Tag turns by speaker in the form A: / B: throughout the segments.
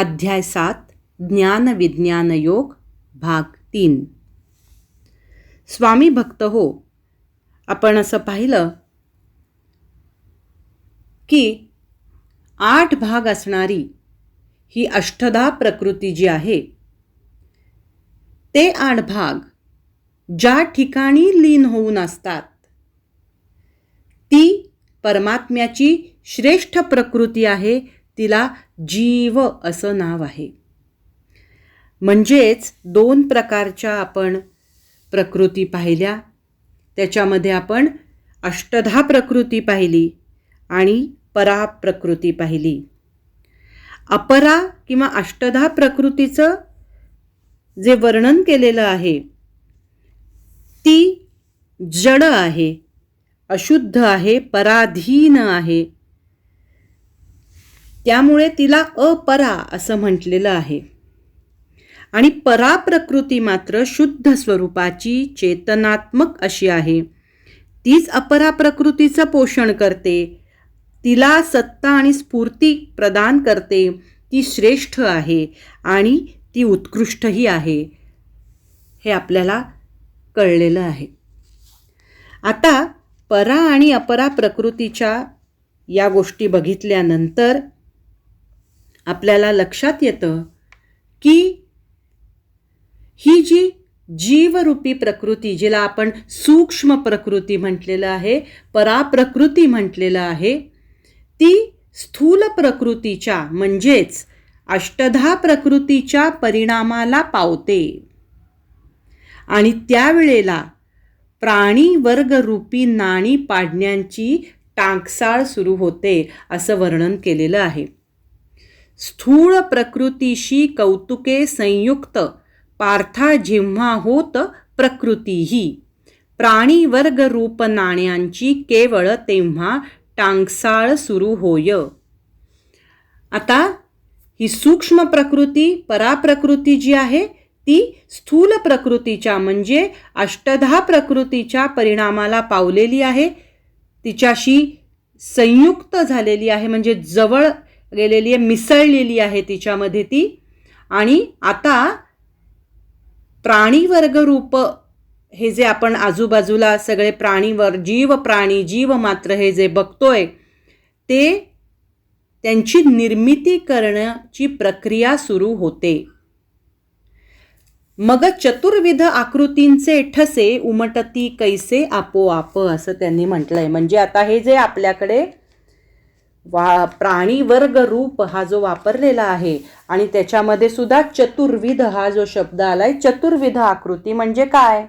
A: अध्याय सात ज्ञान विज्ञान योग भाग तीन. स्वामी भक्त हो आपण असं पाहिलं की आठ भाग असणारी ही अष्टधा प्रकृती जी आहे ते आठ भाग ज्या ठिकाणी लीन होऊन असतात ती परमात्म्याची श्रेष्ठ प्रकृती आहे तिला जीव असं नाव आहे. म्हणजेच दोन प्रकारच्या आपण प्रकृती पाहिल्या. त्याच्यामध्ये आपण अष्टधा प्रकृती पाहिली आणि परा प्रकृती पाहिली. अपरा किंवा अष्टधा प्रकृतीचं जे वर्णन केलेलं आहे ती जड आहे अशुद्ध आहे पराधीन आहे. त्यामुळे तिला अपरा असं म्हटलेलं आहे. आणि परा प्रकृती मात्र शुद्ध स्वरूपाची चेतनात्मक अशी आहे. तीच अपरा प्रकृतीचं पोषण करते. तिला सत्ता आणि स्फूर्ती प्रदान करते. ती श्रेष्ठ आहे आणि ती उत्कृष्टही आहे. हे आपल्याला कळलेलं आहे. आता परा आणि अपरा प्रकृतीच्या या गोष्टी बघितल्यानंतर आपल्याला लक्षात येतं की ही जी जीवरूपी प्रकृती जिला आपण सूक्ष्म प्रकृती म्हटलेलं आहे पराप्रकृती म्हटलेलं आहे ती स्थूल प्रकृतीच्या म्हणजेच अष्टधा प्रकृतीच्या परिणामाला पावते. आणि त्यावेळेला प्राणी वर्गरूपी नाणी पाडण्याची टांकसाळ सुरू होते असं वर्णन केलेलं आहे. स्थूळ प्रकृतीशी कौतुके संयुक्त पार्था जेव्हा होत प्रकृतीही. प्राणीवर्ग रूप नाण्यांची केवळ तेव्हा टांगसाळ सुरू होय. आता ही सूक्ष्म प्रकृती पराप्रकृती जी आहे ती स्थूल प्रकृतीच्या म्हणजे अष्टधा प्रकृतीच्या परिणामाला पावलेली आहे. तिच्याशी संयुक्त झालेली आहे म्हणजे जवळ गेलेली आहे मिसळलेली आहे तिच्यामध्ये ती. आणि आता प्राणीवर्ग रूप हे जे आपण आजूबाजूला सगळे प्राणीवर जीव प्राणी जीव मात्र हे जे बघतोय ते त्यांची निर्मिती करण्याची प्रक्रिया सुरू होते. मग चतुर्विध आकृतींचे ठसे उमटती कैसे आपोआप असं त्यांनी म्हटलंय. म्हणजे आता हे जे आपल्याकडे वा प्राणीवर्ग रूप हा जो वापरलेला आहे आणि त्याच्यामध्ये सुद्धा चतुर्विध हा जो शब्द आलाय चतुर्विध आकृती म्हणजे काय?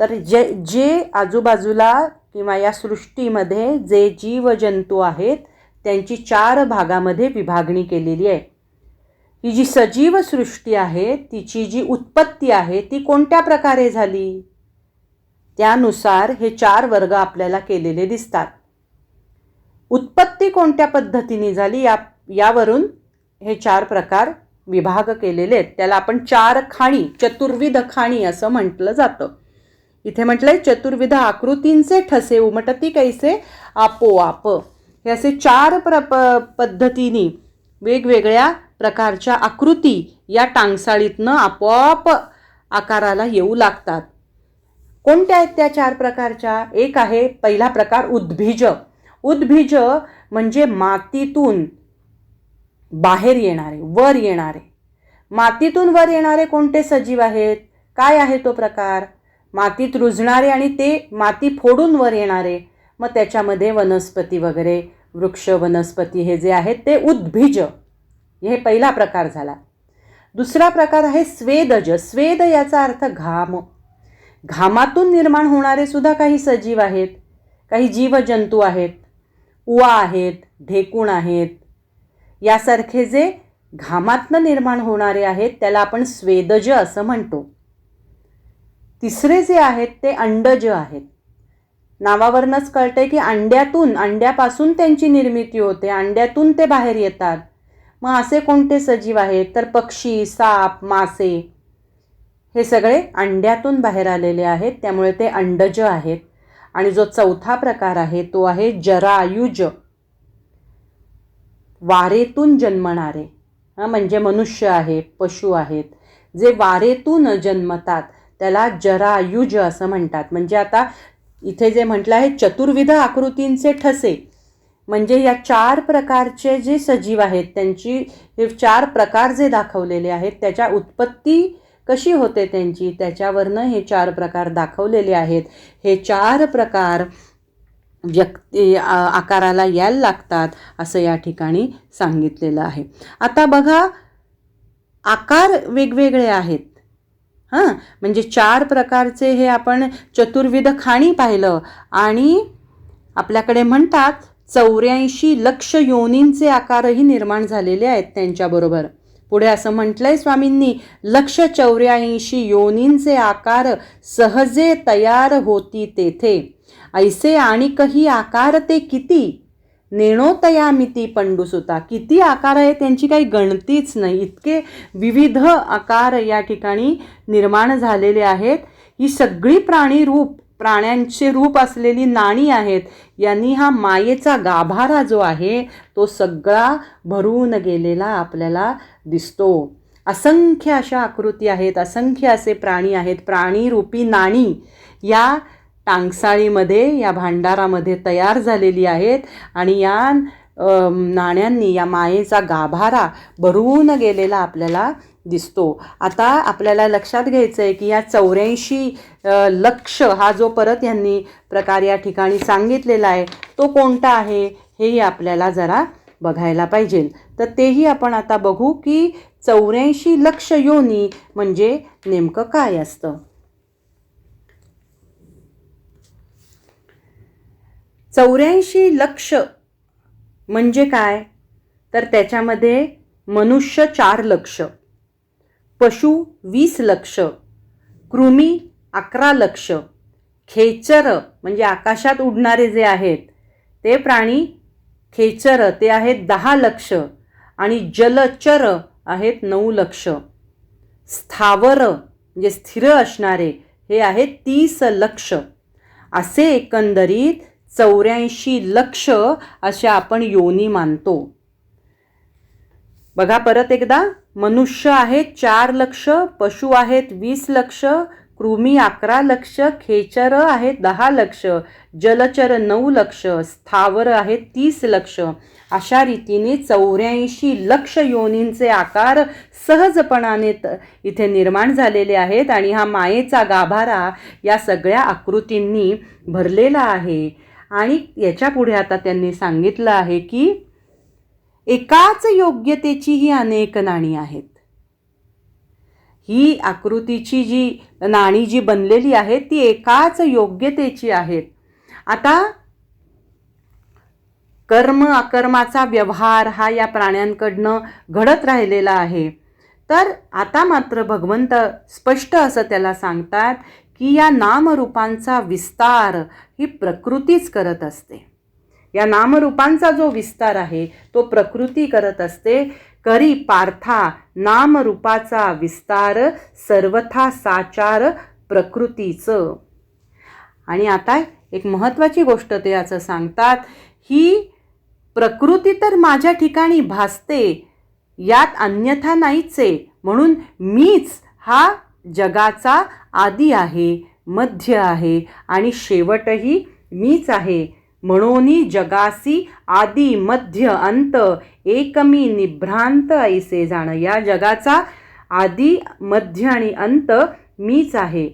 A: तर जे जे आजूबाजूला किंवा या सृष्टीमध्ये जे जीवजंतू आहेत त्यांची चार भागामध्ये विभागणी केलेली आहे. ही जी सजीव सृष्टी आहे तिची जी उत्पत्ती आहे ती कोणत्या प्रकारे झाली? त्यानुसार हे चार वर्ग आपल्याला केलेले दिसतात. उत्पत्ती कोणत्या पद्धतीने झाली या यावरून हे चार प्रकार विभाग केलेले आहेत. त्याला आपण चार खाणी चतुर्विध खाणी असं म्हटलं जातं. इथे म्हटलंय चतुर्विध आकृतींचे ठसे उमटती कैसे आपोआप. हे असे चार प्र प पद्धतीने वेगवेगळ्या प्रकारच्या आकृती या टांगसाळीतनं आपोआप आकाराला येऊ लागतात. कोणत्या आहेत त्या चार प्रकारच्या? एक आहे पहिला प्रकार उद्भिज. उद्भिज म्हणजे मातीतून बाहेर येणारे वर येणारे. मातीतून वर येणारे कोणते सजीव आहेत? काय आहे तो प्रकार? मातीत रुजणारे आणि ते माती फोडून वर येणारे. मग त्याच्यामध्ये वनस्पती वगैरे वृक्ष वनस्पती हे जे आहेत ते उद्भिज. हे पहिला प्रकार झाला. दुसरा प्रकार आहे स्वेदज. स्वेद याचा अर्थ घाम. घामातून निर्माण होणारे सुद्धा काही सजीव आहेत. काही जीवजंतू आहेत. उवा आहेत ढेकूण आहेत. यासारखे जे घामातनं निर्माण होणारे आहेत त्याला आपण स्वेदज असं म्हणतो. तिसरे जे आहेत ते अंडज आहेत. नावावरनंच आहे की अंड्यातून अंड्यापासून त्यांची निर्मिती होते अंड्यातून ते बाहेर येतात. मग असे कोणते सजीव आहेत? तर पक्षी साप मासे. हे सगळे अंड्यातून बाहेर आलेले आहेत त्यामुळे ते अंडज आहेत. आणि जो चौथा प्रकार आहे तो आहे जरायुज. वारेतून जन्मणारे. हां म्हणजे मनुष्य आहे पशु आहेत. जे वारेतून जन्मतात त्याला जरायुज असं म्हणतात. म्हणजे आता इथे जे म्हटलं आहे चतुर्विध आकृतींचे ठसे. म्हणजे या चार प्रकारचे जे सजीव आहेत त्यांची हे चार प्रकार जे दाखवलेले आहेत त्याच्या उत्पत्ती कशी होते त्यांची? त्याच्यावरनं हे चार प्रकार दाखवलेले आहेत. हे चार प्रकार व्यक्ती आकाराला यायला लागतात असं या ठिकाणी सांगितलेलं आहे. आता बघा आकार वेगवेगळे आहेत. हां म्हणजे चार प्रकारचे हे आपण चतुर्विध खाणी पाहिलं आणि आपल्याकडे म्हणतात चौऱ्याऐंशी लक्ष योनींचे आकारही निर्माण झालेले आहेत त्यांच्याबरोबर. पुढे असं म्हटलंय स्वामींनी लक्ष चौऱ्याऐंशी योनींचे आकार सहजे तयार होती तेथे. ऐसे आणि काही आकार ते किती? नेणोतयामिती पंडुसुता. किती आकार आहे त्यांची काही गणतीच नाही. इतके विविध आकार या ठिकाणी निर्माण झालेले आहेत. ही सगळी प्राणी रूप प्राण्यांचे रूप असलेली नाणी आहेत यांनी हा मायेचा गाभारा जो आहे तो सगळा भरून गेलेला आपल्याला दिसतो. असंख्य अशा आकृती आहेत असंख्य असे प्राणी आहेत प्राणीरूपी नाणी या टांगसाळीमध्ये या भांडारामध्ये तयार झालेली आहेत आणि या नाण्यांनी या मायेचा गाभारा भरून गेलेला आपल्याला दिसतो. आता आपल्याला लक्षात घ्यायचं आहे की या चौऱ्याऐंशी लक्ष हा जो परत यांनी प्रकार या ठिकाणी सांगितलेला आहे तो कोणता आहे हेही आपल्याला जरा बघायला पाहिजे. तर तेही आपण आता बघू की चौऱ्याऐंशी लक्ष योनी म्हणजे नेमकं काय असतं. चौऱ्याऐंशी लक्ष म्हणजे काय? तर त्याच्यामध्ये मनुष्य चार लक्ष. पशु वीस लक्ष कृमी अकरा लक्ष. खेचर म्हणजे आकाशात उडणारे जे आहेत ते प्राणी खेचर ते आहेत दहा लक्ष आणि जलचर आहेत नऊ लक्ष. स्थावर म्हणजे स्थिर असणारे हे आहेत तीस लक्ष. असे एकंदरीत चौऱ्याऐंशी लक्ष असे आपण योनी मानतो. बघा परत एकदा. मनुष्य आहेत चार लक्ष पशु आहेत वीस लक्ष कृमी अकरा लक्ष खेचर आहेत दहा लक्ष जलचर नऊ लक्ष स्थावर आहेत तीस लक्ष. अशा रीतीने चौऱ्याऐंशी लक्ष योनींचे आकार सहजपणाने त- इथे निर्माण झालेले आहेत आणि हा मायेचा गाभारा या सगळ्या आकृतींनी भरलेला आहे. आणि याच्यापुढे आता त्यांनी सांगितलं आहे की एकाच योग्यतेची ही अनेक नाणी आहेत. ही आकृतीची जी नाणी जी बनलेली आहे ती एकाच योग्यतेची आहेत. आता कर्म अकर्माचा व्यवहार हा या प्राण्यांकडनं घडत राहिलेला आहे. तर आता मात्र भगवंत स्पष्ट असं त्याला सांगतात की या नामरूपांचा विस्तार ही प्रकृतीच करत असते. या नामरूपांचा जो विस्तार आहे तो प्रकृती करत असते. करी पार्था नामरूपाचा विस्तार सर्वथा साचार प्रकृतीचं. आणि आता एक महत्त्वाची गोष्ट ते याचं सांगतात. ही प्रकृती तर माझ्या ठिकाणी भासते यात अन्यथा नाहीच. आहे म्हणून मीच हा जगाचा आदी आहे मध्य आहे आणि शेवटही मीच आहे. म्हणून जगासी आदी मध्य अंत एकमी निभ्रांत ऐसे जाण. या जगाचा आदी मध्य आणि अंत मीच आहे.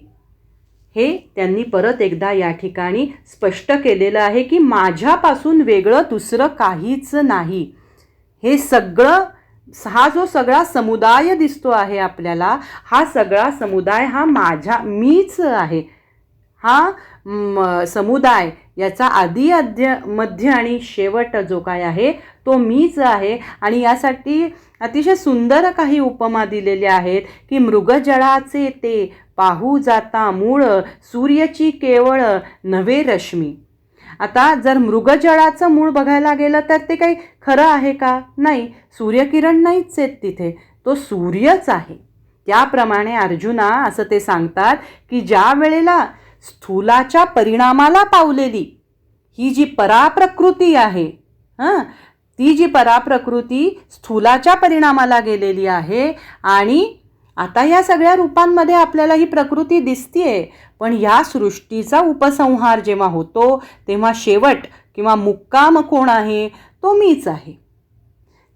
A: हे त्यांनी परत एकदा या ठिकाणी स्पष्ट केलेलं आहे की माझ्यापासून वेगळं दुसरं काहीच नाही. हे सगळं हा जो सगळा समुदाय दिसतो आहे आपल्याला हा सगळा समुदाय हा माझ्या मीच आहे. हा समुदाय याचा आधी अध्य मध्य आणि शेवट जो काय आहे तो मीच आहे. आणि यासाठी अतिशय सुंदर काही उपमा दिलेल्या आहेत की मृगजळाचे ते पाहू जाता मूळ सूर्याची केवळ नवे रश्मी. आता जर मृगजळाचं मूळ बघायला गेलं तर ते काही खरं आहे का? नाही. सूर्यकिरण नाहीच आहेत तिथे. तो सूर्यच आहे. त्याप्रमाणे अर्जुना असं ते सांगतात की ज्या वेळेला स्थूलाच्या परिणामाला पावलेली. ही जी पराप्रकृती आहे हां? ती जी पराप्रकृती स्थूलाच्या परिणामाला गेलेली आहे आणि आता या सगळ्या रूपांमध्ये आपल्याला ही प्रकृती दिसतीये पण या सृष्टीचा उपसंहार जेव्हा होतो तेव्हा शेवट किंवा मुक्काम कोण आहे? तो मीच आहे.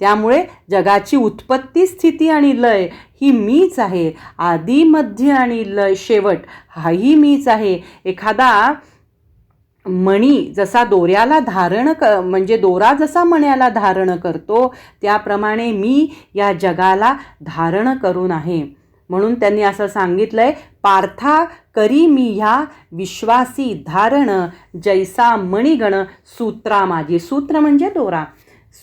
A: त्यामुळे जगाची उत्पत्ती स्थिती आणि लय ही मीच आहे. आदी मध्य आणि लय शेवट हाही मीच आहे. एखादा मणी जसा दोऱ्याला धारण क म्हणजे दोरा जसा मण्याला धारण करतो त्याप्रमाणे मी या जगाला धारण करून आहे. म्हणून त्यांनी असं सांगितलं आहे पार्था करी मी ह्या विश्वासी धारण जैसा मणिगण सूत्रा माझी. सूत्र म्हणजे दोरा.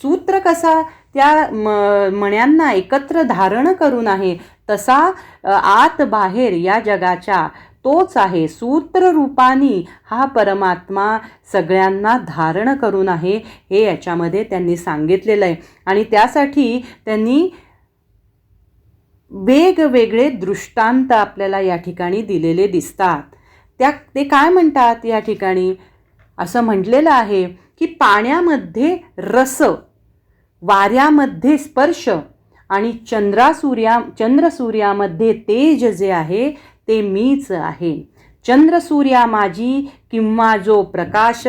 A: सूत्र कसा? त्या म मण्यांना एकत्र धारण करून आहे. तसा आत बाहेर या जगाच्या तोच आहे. सूत्ररूपानी हा परमात्मा सगळ्यांना धारण करून आहे हे याच्यामध्ये त्यांनी सांगितलेलं आहे. आणि त्यासाठी त्यांनी वेगवेगळे दृष्टांत आपल्याला या ठिकाणी दिलेले दिसतात. त्या ते काय म्हणतात या ठिकाणी? असं म्हटलेलं आहे की पाण्यामध्ये रस वाऱ्यामध्ये स्पर्श आणि चंद्रासूर्या चंद्रसूर्यामध्ये तेज जे आहे ते मीच आहे. चंद्रसूर्या माझी किंवा जो प्रकाश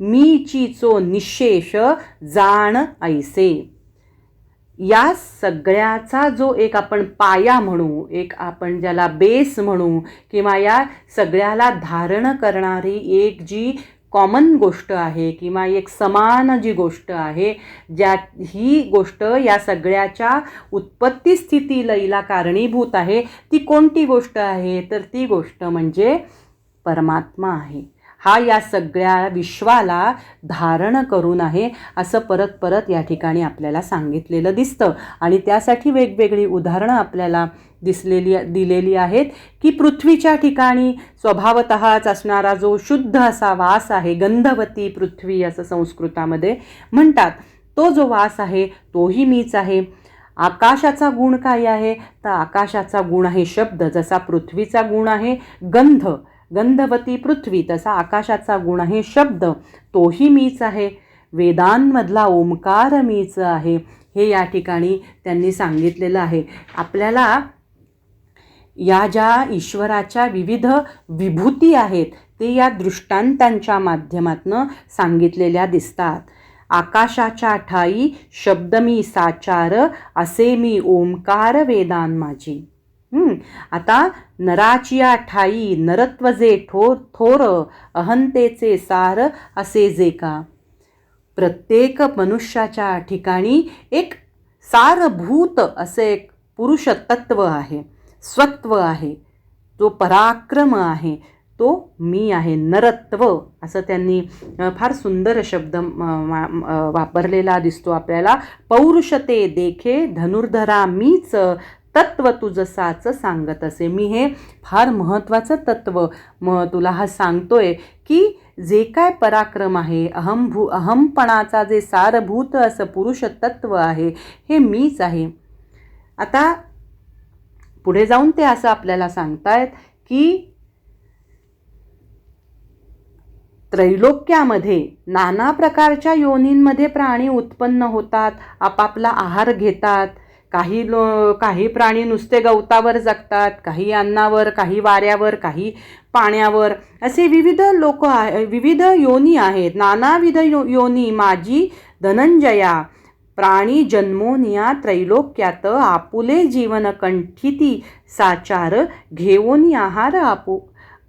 A: मीची चो निशेष जाण ऐसे. या सगळ्याचा जो एक आपण पाया म्हणू एक आपण ज्याला बेस म्हणू किंवा या सगळ्याला धारण करणारी एक जी कॉमन गोष्ट आहे किंवा एक समान जी गोष्ट आहे ज्या ही गोष्ट या सगळ्याच्या उत्पत्ती स्थिती लईला कारणीभूत आहे ती कोणती गोष्ट आहे? तर ती गोष्ट म्हणजे परमात्मा आहे. हा या सगळ्या विश्वाला धारण करून आहे असं परत परत या ठिकाणी आपल्याला सांगितलेलं दिसतं. आणि त्यासाठी वेगवेगळी उदाहरणं आपल्याला दिसलेली दिलेली आहेत की पृथ्वीच्या ठिकाणी स्वभावतःच असणारा जो शुद्ध असा वास आहे गंधवती पृथ्वी असं संस्कृतामध्ये म्हणतात. तो जो वास आहे तोही मीच आहे. आकाशाचा गुण काय आहे? तर आकाशाचा गुण आहे शब्द. जसा पृथ्वीचा गुण आहे गंध. गंधवती पृथ्वी तसा आकाशाचा गुण आहे शब्द. तोही मीच आहे. वेदांमधला ओंकार मीच आहे. हे या ठिकाणी त्यांनी सांगितलेलं आहे. आपल्याला या ज्या ईश्वराच्या विविध विभूती आहेत ते या दृष्टांतांच्या माध्यमातनं सांगितलेल्या दिसतात. आकाशाच्या ठाई शब्द मी साचार असे मी ओंकार वेदान माझी आता नराचिया ठाई नरत्व जे ठो थोर अहंतेचे सार असे जे का. प्रत्येक मनुष्याच्या ठिकाणी एक सारभूत असे एक पुरुष तत्व आहे स्वत्व आहे. जो पराक्रम आहे तो मी आहे नरत्व असं त्यांनी फार सुंदर शब्द वापरलेला दिसतो आपल्याला. पौरुषते देखे धनुर्धरा मीच तत्व तुझसाच सांगत असे. मी हे फार महत्त्वाचं तत्व म तुला हा सांगतोय की जे काय पराक्रम आहे अहमभू अहमपणाचा जे सारभूत असं पुरुष तत्व आहे हे मीच आहे. आता पुढे जाऊन ते असं आपल्याला सांगतायत की त्रैलोक्यामध्ये नाना प्रकारच्या योनींमध्ये प्राणी उत्पन्न होतात आपापला आहार घेतात काही लो काही प्राणी नुसते गवतावर जगतात काही अन्नावर काही वाऱ्यावर काही पाण्यावर. असे विविध लोक आहे विविध योनी आहेत. नानाविध यो योनी. माझी धनंजया प्राणी जन्मोनिया त्रैलोक्यात आपुले जीवन कंठिती साचार घेऊन आहार आपू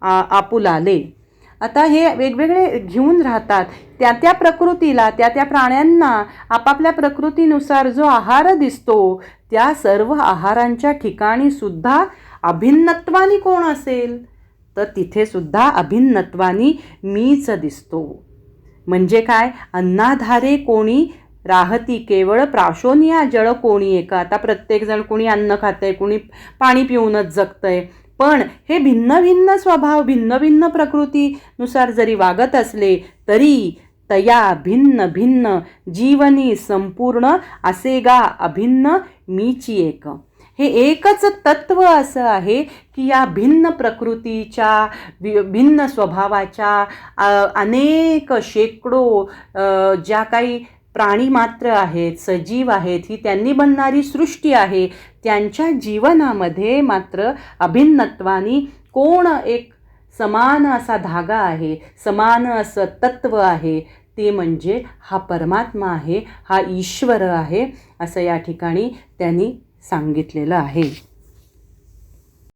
A: आपुलाले. आता हे वेगवेगळे घेऊन राहतात. त्या त्या प्रकृतीला त्या त्या प्राण्यांना आपापल्या प्रकृतीनुसार जो आहार दिसतो त्या सर्व आहारांच्या ठिकाणी सुद्धा अभिन्नत्वानी कोण असेल? तर तिथे सुद्धा अभिन्नत्वानी मीच दिसतो. म्हणजे काय? अन्नाधारे कोणी राहती केवळ प्राशोनिया जळ कोणी एका. आता प्रत्येकजण कोणी अन्न खातंय कोणी पाणी पिऊनच जगतं आहे पण हे भिन्न भिन्न स्वभाव भिन्न भिन्न प्रकृतीनुसार जरी वागत असले तरी तया भिन्न भिन्न जीवनी संपूर्ण असे गा अभिन्न मीची एक. हे एकच तत्व असं आहे की या भिन्न प्रकृतीच्या भिन्न स्वभावाच्या अनेक शेकडो ज्या काही प्राणी मात्र आहेत सजीव आहेत ही त्यांनी बनणारी सृष्टी आहे. त्यांच्या जीवनामध्ये मात्र अभिन्नत्वानी कोण एक समान असा धागा आहे समान असं तत्त्व आहे ते म्हणजे हा परमात्मा आहे हा ईश्वर आहे असं या ठिकाणी त्यांनी सांगितलेलं आहे.